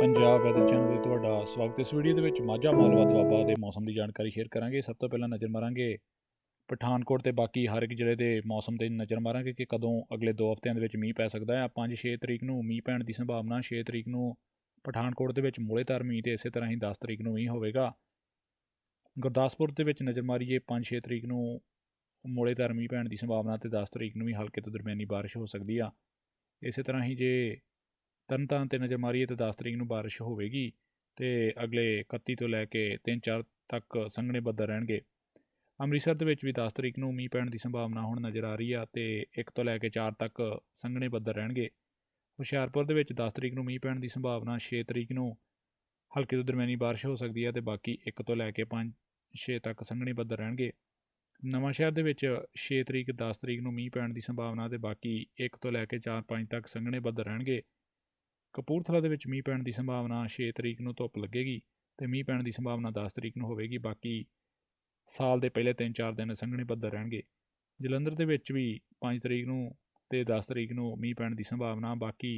Punjab weather channel ਤੇ ਤੁਹਾਡਾ ਸਵਾਗਤ ਇਸ ਵੀਡੀਓ ਦੇ ਵਿੱਚ ਮਾਝਾ ਮਾਲਵਾ ਦੁਆਬਾ ਦੇ ਮੌਸਮ ਦੀ ਜਾਣਕਾਰੀ ਸ਼ੇਅਰ ਕਰਾਂਗੇ। ਸਭ ਤੋਂ ਪਹਿਲਾਂ ਨਜ਼ਰ ਮਾਰਾਂਗੇ ਪਠਾਨਕੋਟ ਤੇ ਬਾਕੀ ਹਰ ਇੱਕ ਜ਼ਿਲ੍ਹੇ ਦੇ ਮੌਸਮ ਤੇ ਨਜ਼ਰ ਮਾਰਾਂਗੇ ਕਿ ਕਦੋਂ ਅਗਲੇ 2 ਹਫ਼ਤਿਆਂ ਦੇ ਵਿੱਚ ਮੀਂਹ ਪੈ ਸਕਦਾ ਹੈ। 5-6 ਤਰੀਕ ਨੂੰ ਮੀਂਹ ਪੈਣ ਦੀ ਸੰਭਾਵਨਾ 6 ਤਰੀਕ ਨੂੰ ਪਠਾਨਕੋਟ ਦੇ ਵਿੱਚ ਮੂਲੇਧਾਰ ਮੀਂਹ ਤੇ ਇਸੇ ਤਰ੍ਹਾਂ ਹੀ 10 ਤਰੀਕ ਨੂੰ ਮੀਂਹ ਹੋਵੇਗਾ। ਗੁਰਦਾਸਪੁਰ ਦੇ ਵਿੱਚ ਨਜ਼ਰ ਮਾਰੀਏ 5-6 ਤਰੀਕ ਨੂੰ ਮੂਲੇਧਾਰ ਮੀਂਹ ਪੈਣ ਦੀ ਸੰਭਾਵਨਾ ਤੇ 10 ਤਰੀਕ ਨੂੰ ਵੀ ਹਲਕੇ ਤੋਂ ਦਰਮਿਆਨੀ ਬਾਰਿਸ਼ ਹੋ ਸਕਦੀ ਆ। ਇਸੇ ਤਰ੍ਹਾਂ ਹੀ ਜੇ ਤਰਨਤਾਰਨ ਤੇ ਨਜ਼ਰ ਮਾਰੀਏ ਤਾਂ 10 ਤਰੀਕ ਨੂੰ ਬਾਰਿਸ਼ ਹੋਵੇਗੀ ਤੇ ਅਗਲੇ 31 ਤੋਂ ਲੈ ਕੇ 3-4 ਤੱਕ ਸੰਘਣੇ ਬੱਦਲ ਰਹਿਣਗੇ। ਅੰਮ੍ਰਿਤਸਰ ਦੇ ਵਿੱਚ ਵੀ 10 ਤਰੀਕ ਨੂੰ ਮੀਂਹ ਪੈਣ ਦੀ ਸੰਭਾਵਨਾ ਹੁਣ ਨਜ਼ਰ ਆ ਰਹੀ ਆ ਤੇ 1 ਤੋਂ ਲੈ ਕੇ 4 ਤੱਕ ਸੰਘਣੇ ਬੱਦਲ ਰਹਿਣਗੇ। ਹੁਸ਼ਿਆਰਪੁਰ ਦੇ ਵਿੱਚ 10 ਤਰੀਕ ਨੂੰ ਮੀਂਹ ਪੈਣ ਦੀ ਸੰਭਾਵਨਾ 6 ਤਰੀਕ ਨੂੰ ਹਲਕੀ ਤੋਂ ਦਰਮਿਆਨੀ ਬਾਰਿਸ਼ ਹੋ ਸਕਦੀ ਹੈ ਤੇ ਬਾਕੀ 1 ਤੋਂ ਲੈ ਕੇ 5 6 ਤੱਕ ਸੰਘਣੇ ਬੱਦਲ ਰਹਿਣਗੇ। ਨਵਾਂ ਸ਼ਹਿਰ ਦੇ ਵਿੱਚ 6 ਤਰੀਕ 10 ਤਰੀਕ ਨੂੰ ਮੀਂਹ ਪੈਣ ਦੀ ਸੰਭਾਵਨਾ ਤੇ ਬਾਕੀ 1 ਤੋਂ ਲੈ ਕੇ 4-5 ਤੱਕ ਸੰਘਣੇ ਬੱਦਲ ਰਹਿਣਗੇ। ਕਪੂਰਥਲਾ ਦੇ ਵਿੱਚ ਮੀਂਹ ਪੈਣ ਦੀ ਸੰਭਾਵਨਾ 6 ਤਰੀਕ ਨੂੰ ਧੁੱਪ ਲੱਗੇਗੀ ਤੇ ਮੀਂਹ ਪੈਣ ਦੀ ਸੰਭਾਵਨਾ 10 ਤਰੀਕ ਨੂੰ ਹੋਵੇਗੀ, ਬਾਕੀ ਸਾਲ ਦੇ ਪਹਿਲੇ 3-4 ਦਿਨ ਸੰਘਣੇ ਬੱਦਲ ਰਹਿਣਗੇ। ਜਲੰਧਰ ਦੇ ਵਿੱਚ ਵੀ 5 ਤਰੀਕ ਨੂੰ ਤੇ 10 ਤਰੀਕ ਨੂੰ ਮੀਂਹ ਪੈਣ ਦੀ ਸੰਭਾਵਨਾ, ਬਾਕੀ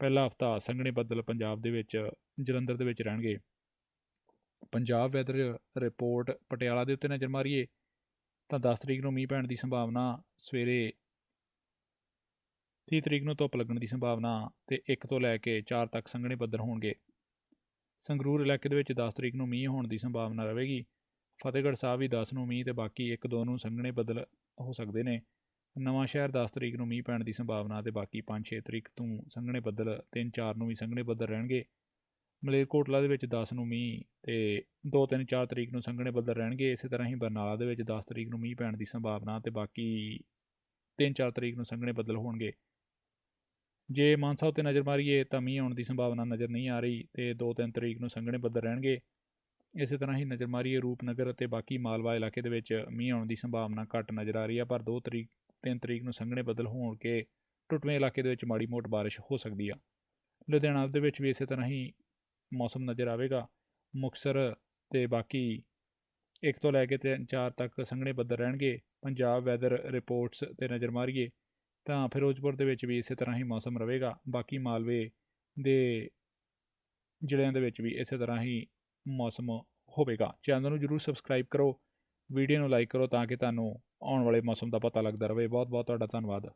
ਪਹਿਲਾ ਹਫਤਾ ਸੰਘਣੇ ਬੱਦਲ ਪੰਜਾਬ ਦੇ ਵਿੱਚ, ਜਲੰਧਰ ਦੇ ਵਿੱਚ ਰਹਿਣਗੇ। ਪੰਜਾਬ ਵੈਦਰ ਰਿਪੋਰਟ ਪਟਿਆਲਾ ਦੇ ਉੱਤੇ ਨਜ਼ਰ ਮਾਰੀਏ, ਤਾਂ 10 ਤਰੀਕ ਨੂੰ ਮੀਂਹ ਪੈਣ ਦੀ ਸੰਭਾਵਨਾ ਸਵੇਰੇ 30 ਤਰੀਕ ਨੂੰ ਧੁੱਪ ਲੱਗਣ ਦੀ ਸੰਭਾਵਨਾ ਤੇ 1 ਤੋਂ ਲੈ ਕੇ 4 ਤੱਕ ਸੰਘਣੇ ਬੱਦਲ ਹੋਣਗੇ। ਸੰਗਰੂਰ ਇਲਾਕੇ ਦੇ ਵਿੱਚ 10 ਤਰੀਕ ਨੂੰ ਮੀਂਹ ਹੋਣ ਦੀ ਸੰਭਾਵਨਾ ਰਹੇਗੀ। ਫਤਿਹਗੜ੍ਹ ਸਾਹਿਬ ਵੀ 10 ਨੂੰ ਮੀਂਹ ਤੇ ਬਾਕੀ 1-2 ਨੂੰ ਸੰਘਣੇ ਬੱਦਲ ਹੋ ਸਕਦੇ ਨੇ। ਨਵਾਂ ਸ਼ਹਿਰ 10 ਤਰੀਕ ਨੂੰ ਮੀਂਹ ਪੈਣ ਦੀ ਸੰਭਾਵਨਾ ਤੇ ਬਾਕੀ 5-6 ਤਰੀਕ ਤੋਂ ਸੰਘਣੇ ਬੱਦਲ 3-4 ਨੂੰ ਵੀ ਸੰਘਣੇ ਬੱਦਲ ਰਹਿਣਗੇ। ਮਲੇਰਕੋਟਲਾ ਦੇ ਵਿੱਚ 10 ਨੂੰ ਮੀਂਹ ਤੇ 2-3-4 ਤਰੀਕ ਨੂੰ ਸੰਘਣੇ ਬੱਦਲ ਰਹਿਣਗੇ। ਇਸੇ ਤਰ੍ਹਾਂ ਹੀ ਬਰਨਾਲਾ ਦੇ ਵਿੱਚ 10 ਤਰੀਕ ਨੂੰ ਮੀਂਹ ਪੈਣ ਦੀ ਸੰਭਾਵਨਾ ਤੇ ਬਾਕੀ 3-4 ਤਰੀਕ ਨੂੰ ਸੰਘਣੇ ਬੱਦਲ ਹੋਣਗੇ। ਜੇ ਮਾਨਸਾ ਉੱਤੇ ਨਜ਼ਰ ਮਾਰੀਏ ਤਾਂ ਮੀਂਹ ਆਉਣ ਦੀ ਸੰਭਾਵਨਾ ਨਜ਼ਰ ਨਹੀਂ ਆ ਰਹੀ ਤੇ 2-3 ਤਰੀਕ ਨੂੰ ਸੰਘਣੇ ਬੱਦਲ ਰਹਿਣਗੇ। ਇਸੇ ਤਰ੍ਹਾਂ ਹੀ ਨਜ਼ਰ ਮਾਰੀਏ ਰੂਪਨਗਰ ਅਤੇ ਬਾਕੀ ਮਾਲਵਾ ਇਲਾਕੇ ਦੇ ਵਿੱਚ ਮੀਂਹ ਆਉਣ ਦੀ ਸੰਭਾਵਨਾ ਘੱਟ ਨਜ਼ਰ ਆ ਰਹੀ ਹੈ ਪਰ 2 ਤਰੀਕ 3 ਤਰੀਕ ਨੂੰ ਸੰਘਣੇ ਬੱਦਲ ਹੋਣ ਕੇ ਟੁੱਟਵੇਂ ਇਲਾਕੇ ਦੇ ਵਿੱਚ ਮਾੜੀ ਮੋਟ ਬਾਰਿਸ਼ ਹੋ ਸਕਦੀ ਆ। ਲੁਧਿਆਣਾ ਦੇ ਵਿੱਚ ਵੀ ਇਸੇ ਤਰ੍ਹਾਂ ਹੀ ਮੌਸਮ ਨਜ਼ਰ ਆਵੇਗਾ। ਮੁਕਸਰ ਤੇ ਬਾਕੀ 1 ਤੋਂ ਲੈ ਕੇ 4 ਤੱਕ ਸੰਘਣੇ ਬੱਦਲ ਰਹਿਣਗੇ। ਪੰਜਾਬ ਵੈਦਰ ਰਿਪੋਰਟਸ ਤੇ ਨਜ਼ਰ ਮਾਰੀਏ ਤਾਂ ਫਿਰੋਜ਼ਪੁਰ ਦੇ ਵਿੱਚ ਵੀ ਇਸੇ ਤਰ੍ਹਾਂ ਹੀ ਮੌਸਮ ਰਹੇਗਾ। ਬਾਕੀ ਮਾਲਵੇ ਦੇ ਜ਼ਿਲ੍ਹਿਆਂ ਦੇ ਵਿੱਚ ਵੀ ਇਸੇ ਤਰ੍ਹਾਂ ਹੀ ਮੌਸਮ ਹੋਵੇਗਾ। ਚੈਨਲ ਨੂੰ ਜਰੂਰ ਸਬਸਕ੍ਰਾਈਬ ਕਰੋ, ਵੀਡੀਓ ਨੂੰ ਲਾਈਕ ਕਰੋ ਤਾਂ ਕਿ ਤੁਹਾਨੂੰ ਆਉਣ ਵਾਲੇ ਮੌਸਮ ਦਾ ਪਤਾ ਲੱਗਦਾ ਰਹੇ। ਬਹੁਤ ਬਹੁਤ ਤੁਹਾਡਾ ਧੰਨਵਾਦ।